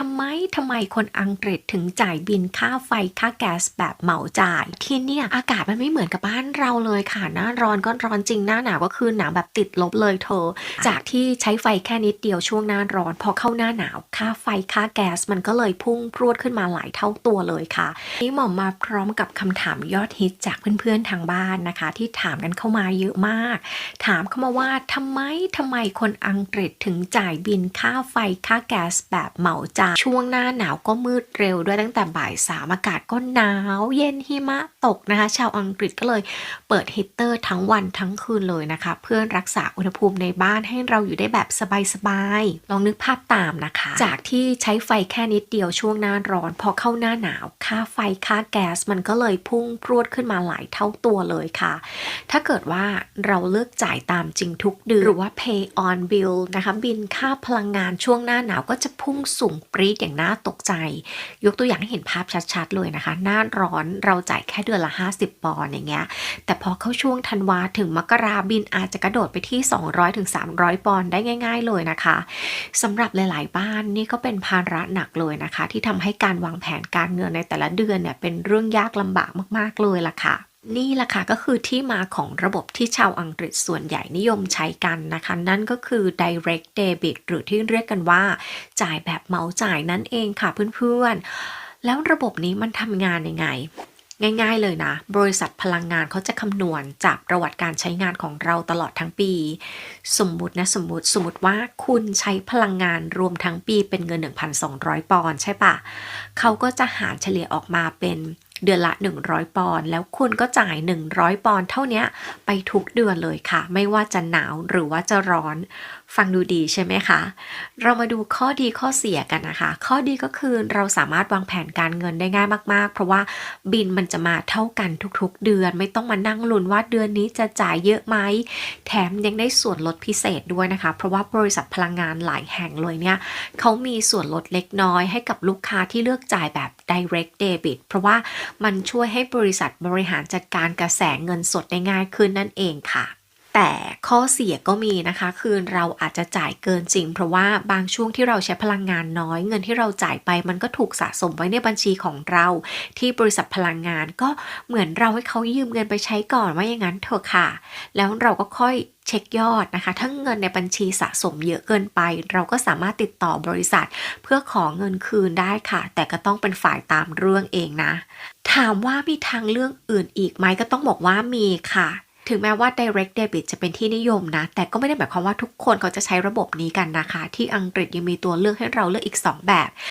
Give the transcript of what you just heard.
ทำไมทำไมคนอังกฤษถึงจ่ายบินค่าไฟค่าแก๊สแบบเหมาจ่าย ที่เนี่ยอากาศมันไม่เหมือนกับบ้านเราเลยค่ะหน้าร้อนก็ร้อนจริงหน้าหนาวก็คือหนาวแบบติดลบเลยเธอ จากที่ใช้ไฟแค่นิดเดียวช่วงหน้าร้อน พอเข้าหน้าหนาว ค่าไฟค่าแก๊สมันก็เลยพุ่งพรวดขึ้นมาหลายเท่าตัวเลยค่ะนี่หมอมมาพร้อมกับคำถามยอดฮิตจากเพื่อนๆทางบ้านนะคะ ที่ถามกันเข้ามาเยอะมาก ถามเข้ามาว่าทำไมทำไมคนอังกฤษถึงจ่ายบินค่าไฟค่าแก๊สแบบเหมาจ่ายช่วงหน้าหนาวก็มืดเร็วด้วยตั้งแต่บ่ายสามอากาศก็หนาวเย็นหิมะตกนะคะ ชาวอังกฤษก็เลยเปิดฮีเตอร์ทั้งวันทั้งคืนเลยนะคะ เพื่อรักษาอุณหภูมิในบ้านให้เราอยู่ได้แบบสบายๆลองนึกภาพตามนะคะ จากที่ใช้ไฟแค่นิดเดียวช่วงหน้าร้อนพอเข้าหน้าหนาว ค่าไฟค่าแก๊สมันก็เลยพุ่งพรวดขึ้นมาหลายเท่าตัวเลยค่ะ ถ้าเกิดว่าเราเลือกจ่ายตามจริงทุกเดือนหรือว่า pay on bill นะคะบินค่าพลังงานช่วงหน้าหนาวก็จะพุ่งสูงรี๊ดอย่างน่าตกใจ ยกตัวอย่างให้เห็นภาพชัดๆ เลยนะคะ หน้าร้อนเราจ่ายแค่เดือนละ 50 ปอนด์อย่างเงี้ย แต่พอเข้าช่วงธันวาถึงมกราบินอาจจะกระโดดไปที่ 200-300ถึง300 ปอนด์ได้ง่าย ๆ เลยนะคะสำหรับหลาย ๆ บ้านนี่ก็เป็นภาระหนักเลยนะคะ ที่ทำให้การวางแผนการเงินในแต่ละเดือนเนี่ยเป็นเรื่องยากลำบากมาก ๆ เลยล่ะค่ะ นี่แหละค่ะก็คือที่มาของระบบที่ชาวอังกฤษส่วนใหญ่นิยมใช้กันนะคะ นั่นก็คือ direct debit หรือที่เรียกกันว่า จ่ายแบบเหมาจ่ายนั่นเองค่ะเพื่อนๆ แล้วระบบนี้มันทำงานยังไงง่ายๆเลยนะ บริษัทพลังงานเขาจะคำนวณจากประวัติการใช้งานของเราตลอดทั้งปี สมมุตินะสมมติสมมติว่าคุณใช้พลังงานรวมทั้งปีเป็นเงิน 1,200 ปอนด์ใช่ปะเขาก็จะหารเฉลี่ยออกมาเป็น เดือนละ 100 ปอนด์แล้วคุณก็จ่าย 100 ปอนด์เท่านี้ไปทุกเดือนเลยค่ะ ไม่ว่าจะหนาวหรือว่าจะร้อน ฟังดูดีใช่ไหมคะ เรามาดูข้อดีข้อเสียกันนะคะ ข้อดีก็คือเราสามารถวางแผนการเงินได้ง่ายมากๆ เพราะว่าบินมันจะมาเท่ากันทุกๆ เดือน ไม่ต้องมานั่งลุ้นว่าเดือนนี้จะจ่ายเยอะไหมแถมยังได้ส่วนลดพิเศษด้วยนะคะ เพราะว่าบริษัทพลังงานหลายแห่งเลยเนี่ยเขามีส่วนลดเล็กน้อยให้กับลูกค้าที่เลือกจ่ายแบบ direct debit เพราะว่ามันช่วยให้บริษัทบริหารจัดการกระแสเงินสดได้ง่ายขึ้นนั่นเองค่ะ แต่ข้อเสียก็มีนะคะ คือเราอาจจะจ่ายเกินจริง เพราะว่าบางช่วงที่เราใช้พลังงานน้อย เงินที่เราจ่ายไปมันก็ถูกสะสมไว้ในบัญชีของเรา ที่บริษัทพลังงานก็เหมือนเราให้เขายืมเงินไปใช้ก่อนว่าอย่างนั้นเถอะค่ะ แล้วเราก็ค่อยเช็คยอดนะคะ ถ้าเงินในบัญชีสะสมเยอะเกินไป เราก็สามารถติดต่อบริษัท เพื่อขอเงินคืนได้ค่ะ แต่ก็ต้องเป็นฝ่ายตามเรื่องเองนะ ถามว่ามีทางเรื่องอื่นอีกไหมก็ต้องบอกว่ามีค่ะ ถึงแม้ว่า direct debit จะเป็นที่นิยมนะ แต่ก็ไม่ได้หมายความว่าทุกคนเขาจะใช้ระบบนี้กันนะคะ ที่อังกฤษยังมีตัวเลือกให้เราเลือกอีก 2 แบบ